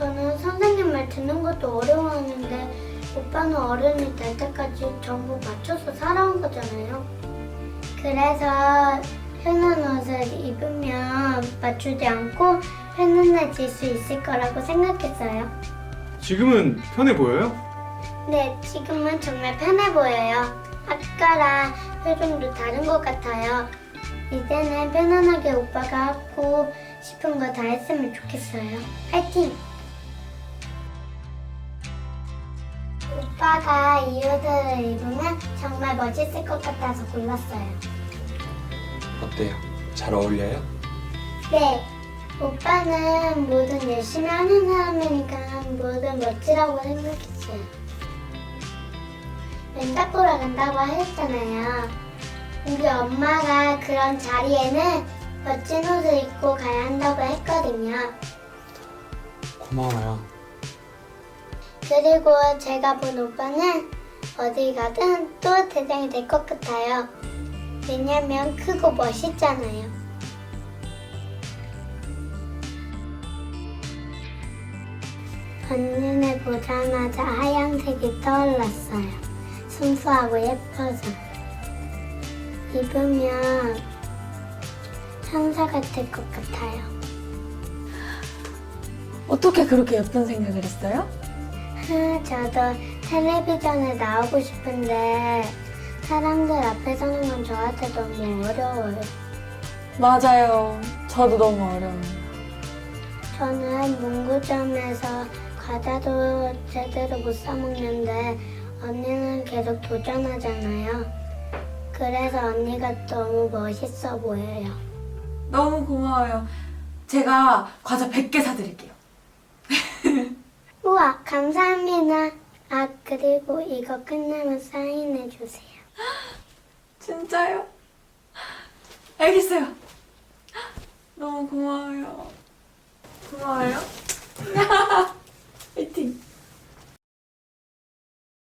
저는 선생님 말 듣는 것도 어려워하는데 오빠는 어른이 될 때까지 전부 맞춰서 살아온 거잖아요. 그래서 편한 옷을 입으면 맞추지 않고 편안해질 수 있을 거라고 생각했어요. 지금은 편해 보여요? 네, 지금은 정말 편해 보여요. 아까랑 표정도 다른 것 같아요. 이제는 편안하게 오빠가 하고 싶은 거 다 했으면 좋겠어요. 파이팅! 오빠가 이 옷을 입으면 정말 멋있을 것 같아서 골랐어요. 어때요? 잘 어울려요? 네. 오빠는 뭐든 열심히 하는 사람이니까 뭐든 멋지라고 생각했어요. 맨딱 보러 간다고 하셨잖아요. 우리 엄마가 그런 자리에는 멋진 옷을 입고 가야 한다고 했거든요. 고마워요. 그리고 제가 본 오빠는 어디 가든 또 대장이 될 것 같아요. 왜냐면 크고 멋있잖아요. 언니네 보자마자 하얀색이 떠올랐어요. 순수하고 예뻐서. 입으면 천사 같을 것 같아요. 어떻게 그렇게 예쁜 생각을 했어요? 아, 저도 텔레비전에 나오고 싶은데 사람들 앞에 서는 건 저한테 너무 어려워요. 맞아요. 저도 너무 어려워요. 저는 문구점에서 과자도 제대로 못 사 먹는데 언니는 계속 도전하잖아요. 그래서 언니가 너무 멋있어 보여요. 너무 고마워요. 제가 과자 100개 사드릴게요. 우와, 감사합니다. 아, 그리고 이거 끝나면 사인해 주세요. 진짜요? 알겠어요. 너무 고마워요. 고마워요.